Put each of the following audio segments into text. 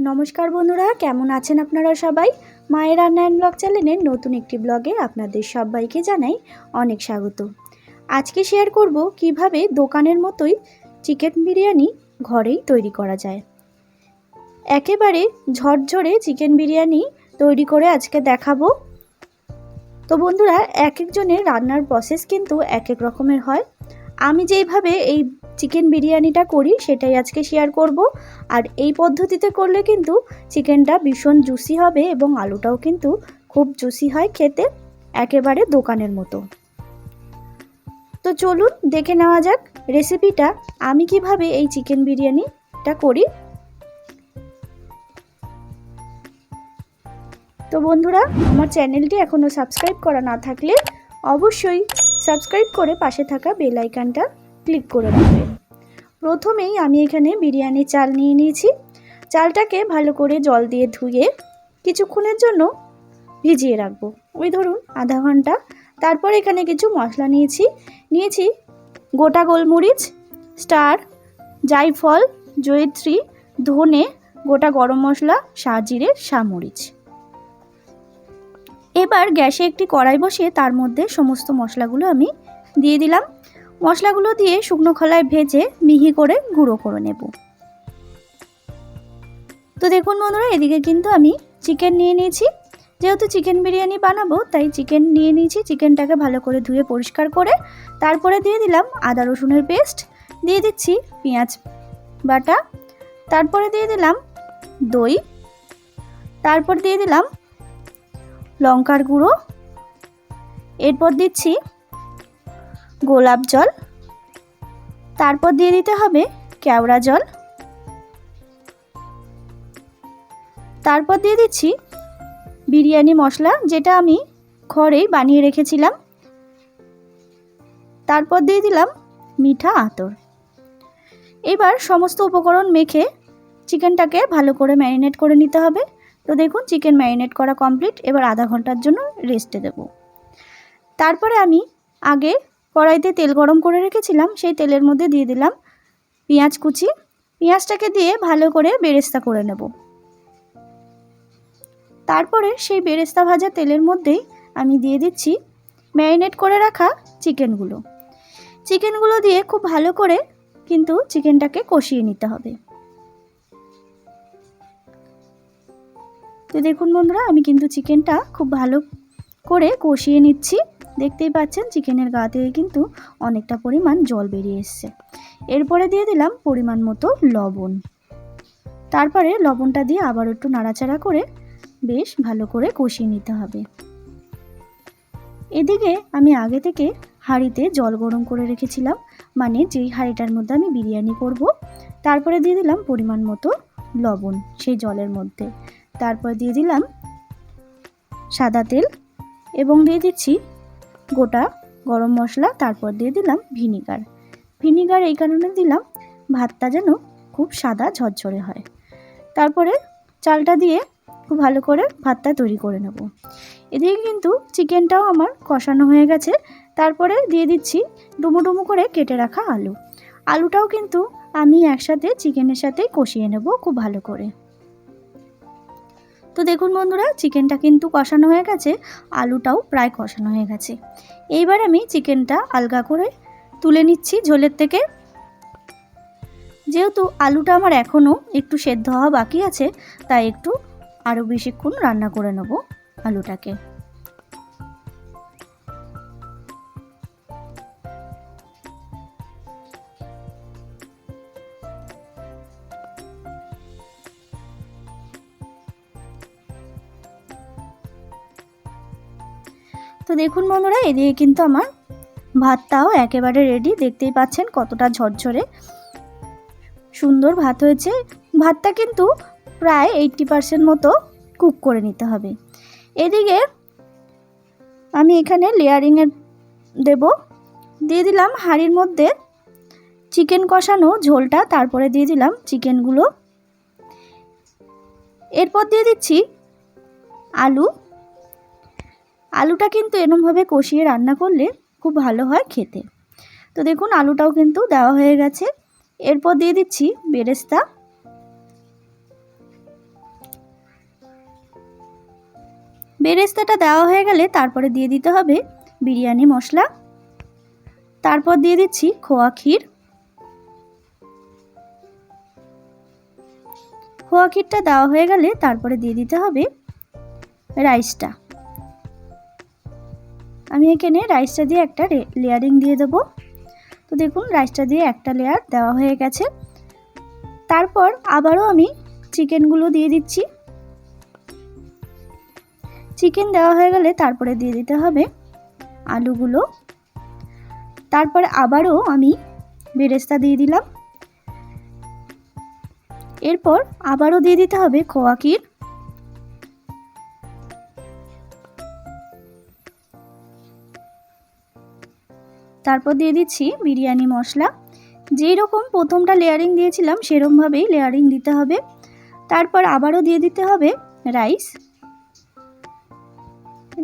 নমস্কার বন্ধুরা, কেমন আছেন আপনারা সবাই? মায়ের রান্নায়ন ব্লগ চ্যানেলের নতুন একটি ব্লগে আপনাদের সবাইকে জানাই অনেক স্বাগত। আজকে শেয়ার করব কীভাবে দোকানের মতোই চিকেন বিরিয়ানি ঘরেই তৈরি করা যায়। একেবারে ঝরঝরে চিকেন বিরিয়ানি তৈরি করে আজকে দেখাবো। তো বন্ধুরা, এক একজনের রান্নার প্রসেস কিন্তু এক এক রকমের হয়। আমি যেইভাবে এই চিকেন বিরিয়ানিটা করি, সেটাই আজকে শেয়ার করব। আর এই পদ্ধতিতে করলে কিন্তু চিকেনটা ভীষণ জুসি হবে এবং আলুটাও কিন্তু খুব জুসি হয় খেতে, একেবারে দোকানের মতো। তো চলুন দেখে নেওয়া যাক রেসিপিটা আমি কীভাবে এই চিকেন বিরিয়ানিটা করি। তো বন্ধুরা, আমার চ্যানেলটি এখনও সাবস্ক্রাইব করা না থাকলে অবশ্যই সাবস্ক্রাইব করে পাশে থাকা বেল আইকনটা ক্লিক করে রাখবেন প্রথমেই আমি এখানে বিরিয়ানি চাল নিয়ে নিয়েছি। চালটাকে ভালো করে জল দিয়ে ধুয়ে কিছুক্ষণের জন্য ভিজিয়ে রাখব। ওই ধরুন আধা ঘণ্টা। তারপর এখানে কিছু মশলা নিয়েছি। নিয়েছি গোটা গোলমরিচ, স্টার জাইফল জয়িত্রী, ধনে, গোটা গরম মশলা, সাজিরে সামরিচ এবার গ্যাসে একটি কড়াই বসিয়ে তার মধ্যে সমস্ত মশলাগুলো আমি দিয়ে দিলাম। মশলাগুলো দিয়ে শুকনো খোলায় ভেজে মিহি করে গুঁড়ো করে নেব। তো দেখুন বন্ধুরা, এদিকে কিন্তু আমি চিকেন নিয়ে নিয়েছি। যেহেতু চিকেন বিরিয়ানি বানাবো, তাই চিকেন নিয়ে নিয়েছি। চিকেনটাকে ভালো করে ধুয়ে পরিষ্কার করে, তারপরে দিয়ে দিলাম আদা রসুনের পেস্ট দিয়ে দিচ্ছি পেঁয়াজ বাটা, তারপরে দিয়ে দিলাম দই, তারপর দিয়ে দিলাম লঙ্কার গুঁড়ো, এরপর দিচ্ছি গোলাপ জল। তারপর দিয়ে দিতে হবে কেওড়া জল। তারপর দিয়ে দিচ্ছি বিরিয়ানি মশলা, যেটা আমি ঘরেই বানিয়ে রেখেছিলাম। তারপর দিয়ে দিলাম মিঠা আতর। এবার সমস্ত উপকরণ মেখে চিকেনটাকে ভালো করে ম্যারিনেট করে নিতে হবে। তো দেখুন, চিকেন ম্যারিনেট করা কমপ্লিট। এবার আধা ঘণ্টার জন্য রেস্টে দেব। তারপরে আমি আগে কড়াইতে তেল গরম করে রেখেছিলাম, সেই তেলের মধ্যে দিয়ে দিলাম পেঁয়াজ কুচি। পেঁয়াজটাকে দিয়ে ভালো করে বেরেস্তা করে নেব। তারপরে সেই বেরেস্তা ভাজা তেলের মধ্যেই আমি দিয়ে দিচ্ছি ম্যারিনেট করে রাখা চিকেনগুলো। চিকেনগুলো দিয়ে খুব ভালো করে কিন্তু চিকেনটাকে কষিয়ে নিতে হবে। তো দেখুন বন্ধুরা, আমি কিন্তু চিকেনটা খুব ভালো করে কষিয়ে নিচ্ছি। দেখতেই পাচ্ছেন, চিকেনের গা থেকে কিন্তু অনেকটা পরিমাণ জল বেরিয়ে এসছে। এরপরে দিয়ে দিলাম পরিমাণ মতো লবণ। তারপরে লবণটা দিয়ে আবার একটু নাড়াচাড়া করে বেশ ভালো করে কষিয়ে নিতে হবে। এদিকে আমি আগে থেকে হাঁড়িতে জল গরম করে রেখেছিলাম মানে যেই হাঁড়িটার মধ্যে আমি বিরিয়ানি করব, তারপরে দিয়ে দিলাম পরিমাণ মতো লবণ সেই জলের মধ্যে। তারপর দিয়ে দিলাম সাদা তেল এবং দিয়ে দিচ্ছি গোটা গরম মশলা, তারপর দিয়ে দিলাম ভিনিগার। ভিনিগার এই কারণে দিলাম, ভাতটা যেন খুব সাদা ঝরঝরে হয়। তারপরে চালটা দিয়ে খুব ভালো করে ভাতটা তৈরি করে নেব। এদিকে কিন্তু চিকেনটাও আমার কষানো হয়ে গেছে। তারপরে দিয়ে দিচ্ছি ডুমো ডুমো করে কেটে রাখা আলু। আলুটাও কিন্তু আমি একসাথে চিকেনের সাথেই কষিয়ে নেব খুব ভালো করে। তো দেখুন বন্ধুরা, চিকেনটা কিন্তু কষানো হয়ে গেছে, আলুটাও প্রায় কষানো হয়ে গেছে। এইবার আমি চিকেনটা আলগা করে তুলে নিচ্ছি ঝোলের থেকে। যেহেতু আলুটা আমার এখনও একটু সেদ্ধ হওয়া বাকি আছে, তাই একটু আরও বেশিক্ষণ রান্না করে নেব আলুটাকে। তো দেখুন বন্ধুরা, এদিকে কিন্তু আমার ভাতটাও একেবারে রেডি দেখতেই পাচ্ছেন কতটা ঝরঝরে সুন্দর ভাত হয়েছে। ভাতটা কিন্তু প্রায় এইটটি পারসেন্ট মতো কুক করে নিতে হবে। এদিকে আমি এখানে লেয়ারিংয়ের দেব। দিয়ে দিলাম হাঁড়ির মধ্যে চিকেন কষানো ঝোলটা, তারপরে দিয়ে দিলাম চিকেনগুলো এরপর দিয়ে দিচ্ছি আলু। আলুটা কিন্তু এরমভাবে কষিয়ে রান্না করলে খুব ভালো হয় খেতে। তো দেখুন, আলুটাও কিন্তু দেওয়া হয়ে গেছে। এরপর দিয়ে দিচ্ছি বেরেস্তা। বেরেস্তাটা দেওয়া হয়ে গেলে তারপরে দিয়ে দিতে হবে বিরিয়ানি মশলা। তারপর দিয়ে দিচ্ছি খোয়া ক্ষীর। খোয়া ক্ষীরটা দেওয়া হয়ে গেলে তারপরে দিয়ে দিতে হবে রাইসটা। আমি এখানে রাইসটা দিয়ে একটা লেয়ারিং দিয়ে দেবো। তো দেখুন রাইসটা দিয়ে একটা লেয়ার দেওয়া হয়ে গেছে। তারপর আবারও আমি চিকেনগুলো দিয়ে দিচ্ছি। চিকেন দেওয়া হয়ে গেলে তারপরে দিয়ে দিতে হবে আলুগুলো। তারপরে আবারও আমি বেরেস্তা দিয়ে দিলাম। এরপর আবারও দিয়ে দিতে হবে খোয়া ক্ষীর। তারপর দিয়ে দিচ্ছি বিরিয়ানি মশলা। যেই রকম প্রথমটা লেয়ারিং দিয়েছিলাম, সেরকমভাবেই লেয়ারিং দিতে হবে। তারপর আবারও দিয়ে দিতে হবে রাইস।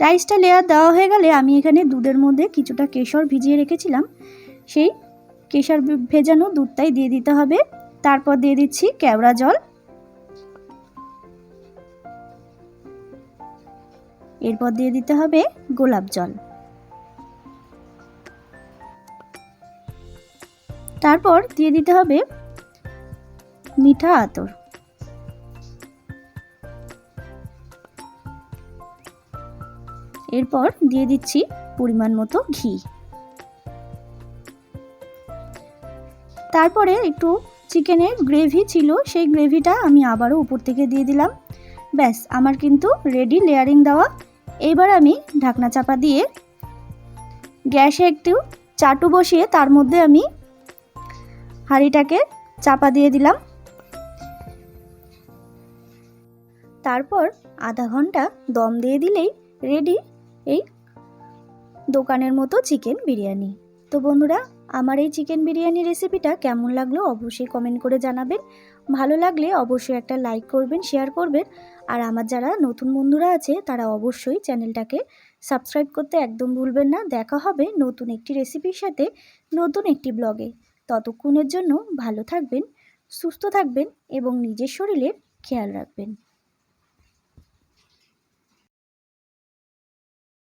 রাইসটা লেয়ার দেওয়া হয়ে গেলে আমি এখানে দুধের মধ্যে কিছুটা কেশর ভিজিয়ে রেখেছিলাম। সেই কেশর ভেজানো দুধটাই দিয়ে দিতে হবে। তারপর দিয়ে দিচ্ছি কেওড়া জল। এরপর দিয়ে দিতে হবে গোলাপ জল। তারপর দিয়ে দিতে হবে মিঠা আতর। এরপর দিয়ে দিচ্ছি পরিমাণ মতো ঘি। তারপরে একটু চিকেনের গ্রেভি ছিল, সেই গ্রেভিটা আমি আবারও উপর থেকে দিয়ে দিলাম। ব্যাস, আমার কিন্তু রেডি লেয়ারিং দেওয়া। এবার আমি ঢাকনা চাপা দিয়ে গ্যাসে একটু চাটু বসিয়ে তার মধ্যে আমি হাঁড়িটাকে চাপা দিয়ে দিলাম। তারপর আধা ঘণ্টা দম দিয়ে দিলেই রেডি এই দোকানের মতো চিকেন বিরিয়ানি। তো বন্ধুরা, আমার এই চিকেন বিরিয়ানি রেসিপিটা কেমন লাগল অবশ্যই কমেন্ট করে জানাবেন। ভালো লাগলে অবশ্যই একটা লাইক করবেন শেয়ার করবেন। আর আমার যারা নতুন বন্ধুরা আছে, তারা অবশ্যই চ্যানেলটাকে সাবস্ক্রাইব করতে একদম ভুলবেন না। দেখা হবে নতুন একটি রেসিপির সাথে নতুন একটি ব্লগে ততক্ষণের জন্য ভালো থাকবেন সুস্থ থাকবেন এবং নিজের শরীরের খেয়াল রাখবেন।